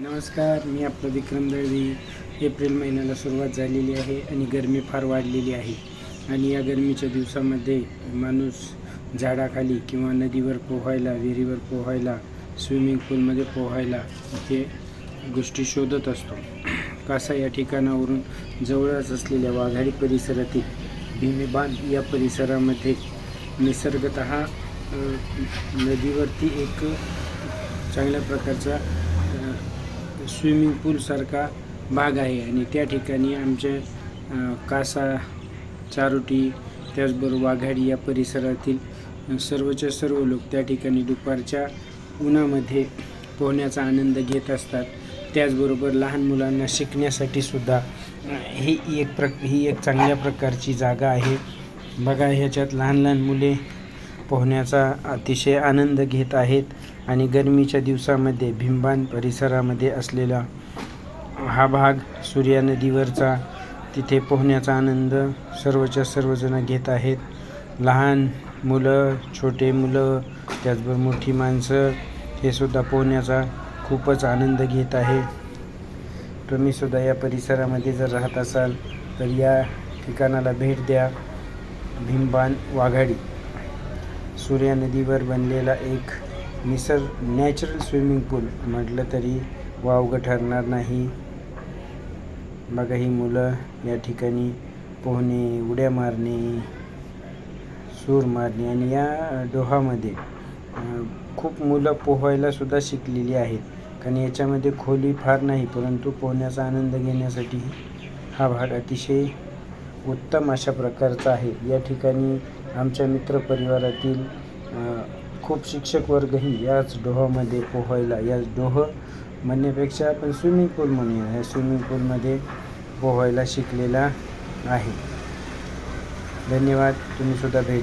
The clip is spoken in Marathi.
नमस्कार मी आपला विक्रम दळवी. एप्रिल महिन्याला सुरुवात झालेली आहे आणि गरमी फार वाढलेली आहे. आणि या गरमीच्या दिवसामध्ये माणूस झाडाखाली किंवा नदीवर पोहायला विहिरीवर पोहायला स्विमिंग पूलमध्ये पोहायला हे गोष्टी शोधत असतो. कासा या ठिकाणावरून जवळच असलेल्या वाघाडी परिसरातील भीमेबांध या परिसरामध्ये निसर्गत नदीवरती एक चांगल्या प्रकारचा स्विमिंग पूलसारखा भाग आहे आणि त्या ठिकाणी आमचे कासा चारोटी त्याचबरोबर वाघाडी या परिसरातील सर्वच्या सर्व लोक त्या ठिकाणी दुपारच्या उन्हामध्ये पोहण्याचा आनंद घेत असतात. त्याचबरोबर लहान मुलांना शिकण्यासाठी सुद्धा ही एक प्र ही एक चांगल्या प्रकारची जागा आहे. बघा ह्याच्यात लहान लहान मुले पोहण्याचा अतिशय आनंद घेत आहेत आणि गरमीच्या दिवसामध्ये भिंबान परिसरामध्ये असलेला हा भाग सूर्या नदीवरचा तिथे पोहण्याचा आनंद सर्वच्या सर्वजण घेत आहेत. लहान मुलं छोटे मुलं त्याचबरोबर मोठी माणसं हे सुद्धा पोहण्याचा खूपच आनंद घेत आहे. तुम्हीसुद्धा या परिसरामध्ये जर राहत असाल तर या ठिकाणाला भेट द्या. भीमबान वाघाडी. सूर्या नदीवर बनलेला एक निसर्ग नॅचरल स्विमिंग पूल म्हटलं तरी वावगं ठरणार नाही. बघा ही मुलं या ठिकाणी पोहणे उड्या मारणे सूर मारणे आणि या डोहामध्ये खूप मुलं पोहायला सुद्धा शिकलेली आहेत. कारण याच्यामध्ये खोली फार नाही परंतु पोहण्याचा आनंद घेण्यासाठी हा भाग अतिशय उत्तम अशा प्रकारचा आहे. या ठिकाणी आमच्या मित्रपरिवारातील खूप शिक्षक वर्गही याच डोहामध्ये पोहायला याच डोह म्हणण्यापेक्षा आपण स्विमिंग पूल म्हणूया. या स्विमिंग पूलमध्ये पोहायला शिकलेला आहे. धन्यवाद. तुम्हीसुद्धा भेट